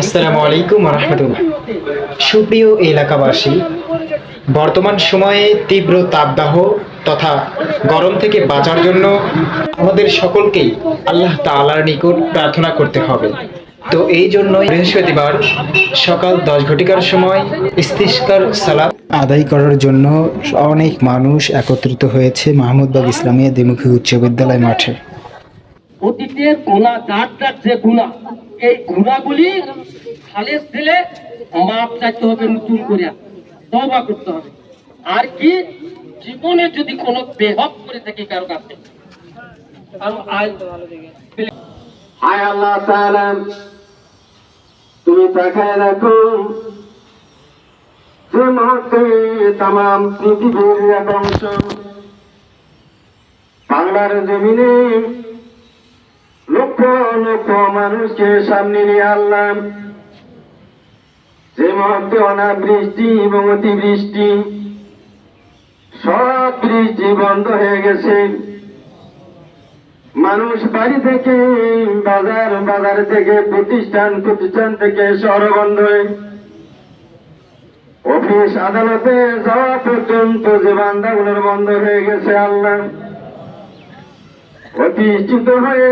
আসসালামু আলাইকুম রহমতুল্লাহ সুপ্রিয় এলাকাবাসী, বর্তমান সময়ে তীব্র তাপদাহ তথা গরম থেকে বাঁচার জন্য আমাদের সকলকেই আল্লাহ তালার নিকট প্রার্থনা করতে হবে। তো এই জন্যই বৃহস্পতিবার সকাল দশ ঘটিকার সময় ইস্তিস্কার সালাত আদায় করার জন্য অনেক মানুষ একত্রিত হয়েছে মাহমুদবাগ ইসলামিয়া দ্বিমুখী উচ্চ বিদ্যালয় মাঠে। অতীতের গুণা যার যে গুণা এই গুণাগুলি খালেজ দিলে মাপ চাইতে হবে নতুন করে তবা করতে হবে। আর কি? জীবনে যদি কোনো বেহক করে থাকি কারও কাছে হায় আল্লাহ তুমি তাকায় রাখো যে মুহূর্তে তাম পৃথিবীর বাংলার জমিনে লক্ষ মানুষকে সামনে নিয়ে আনলাম। যে মুহূর্তে অনাবৃষ্টি এবং অতিবৃষ্টি, সব বৃষ্টি বন্ধ হয়ে গেছে। মানুষ বাড়ি থেকে, বাজার বাজার থেকে, প্রতিষ্ঠান প্রতিষ্ঠান থেকে শহর বন্ধ হয়ে অফিস আদালতে যাওয়া পর্যন্ত যে বান্ধাগুলোর বন্ধ হয়ে গেছে আল্লাহ। অতিষ্ঠিত হয়ে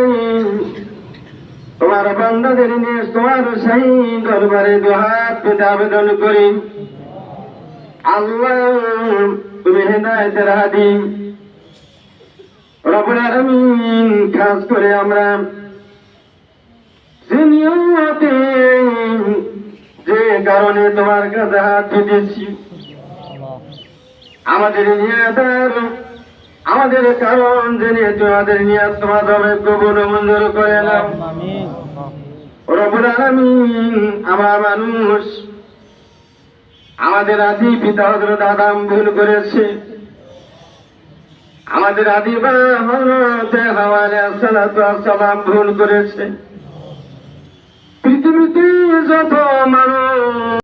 তোমার বান্দাদের নিয়ে তোমার সেই দরবারে দুহাত পেতে আবেদন করি। আল্লাহ, তুমি হেদায়তের হাদি। রব্বুল আলামিন খাস করে আমরা যে কারণে তোমার কাছে হাত পেতেছি আমাদের নিয়াতার আমাদের কারণ জেনে তোমাদের নিয়াত তোমার কবুল মঞ্জুর করে নাও। মানুষ, আমাদের আদি পিতা হজরত আদাম ভুল করেছে। আমাদের আদি সালাম ভুল করেছে। পৃথিবীতে যত মানুষ